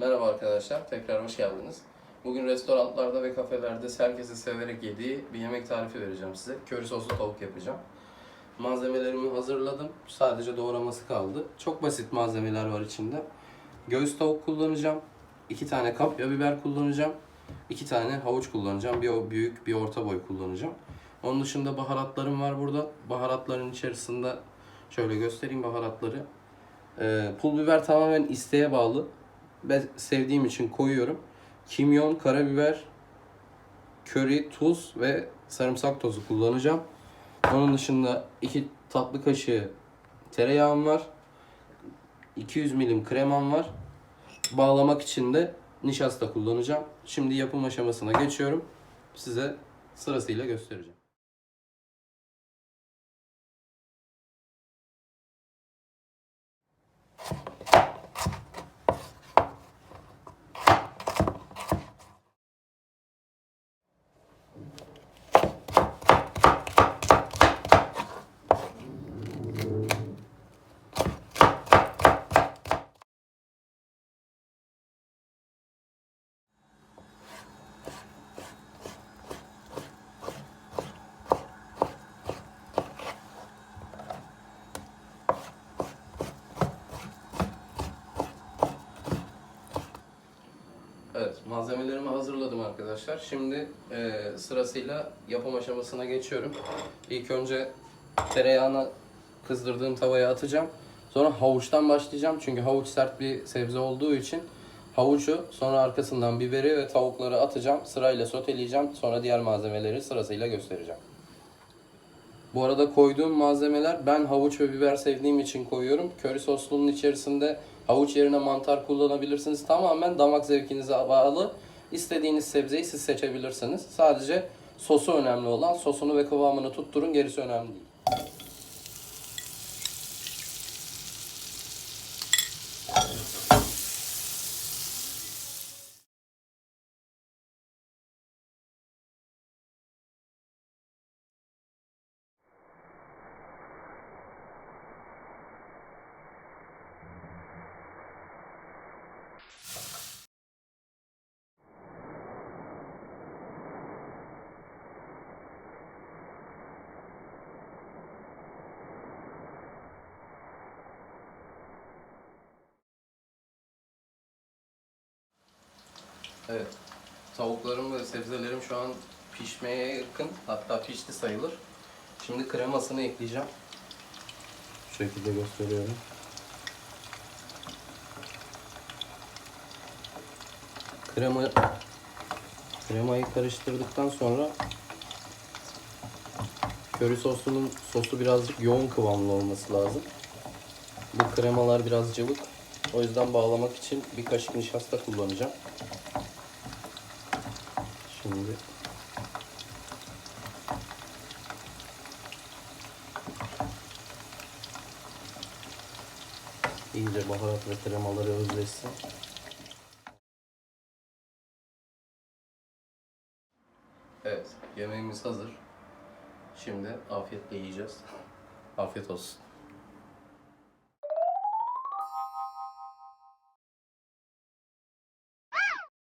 Merhaba arkadaşlar, tekrar hoş geldiniz. Bugün restoranlarda ve kafelerde herkesi severek yediği bir yemek tarifi vereceğim size. Köri soslu tavuk yapacağım. Malzemelerimi hazırladım. Sadece doğraması kaldı. Çok basit malzemeler var içinde. Göğüs tavuk kullanacağım. iki tane kapya biber kullanacağım. iki tane havuç kullanacağım. Bir büyük, bir orta boy kullanacağım. Onun dışında baharatlarım var burada. Baharatların içerisinde şöyle göstereyim baharatları. Ee, pul biber tamamen isteğe bağlı. Ben sevdiğim için koyuyorum. Kimyon, karabiber, köri, tuz ve sarımsak tozu kullanacağım. Onun dışında 2 tatlı kaşığı tereyağım var. 200 milim kremam var. Bağlamak için de nişasta kullanacağım. Şimdi yapım aşamasına geçiyorum. Size sırasıyla göstereceğim. Evet, malzemelerimi hazırladım arkadaşlar. Şimdi e, sırasıyla yapım aşamasına geçiyorum. İlk önce tereyağını kızdırdığım tavaya atacağım. Sonra havuçtan başlayacağım. Çünkü havuç sert bir sebze olduğu için havucu, sonra arkasından biberi ve tavukları atacağım. Sırayla soteleyeceğim. Sonra diğer malzemeleri sırasıyla göstereceğim. Bu arada koyduğum malzemeler ben havuç ve biber sevdiğim için koyuyorum. Köri soslunun içerisinde havuç yerine mantar kullanabilirsiniz. Tamamen damak zevkinize bağlı. İstediğiniz sebzeyi siz seçebilirsiniz. Sadece sosu önemli olan. Sosunu ve kıvamını tutturun. Gerisi önemli değil. Evet. Tavuklarım ve sebzelerim şu an pişmeye yakın. Hatta pişti sayılır. Şimdi kremasını ekleyeceğim. Şu şekilde gösteriyorum. Krema kremayı karıştırdıktan sonra köri sosunun sosu birazcık yoğun kıvamlı olması lazım. Bu kremalar biraz cıvık. O yüzden bağlamak için bir kaşık nişasta kullanacağım. Şimdi iyice baharat ve kremaları özleşsin. Evet, yemeğimiz hazır. Şimdi afiyetle yiyeceğiz. Afiyet olsun.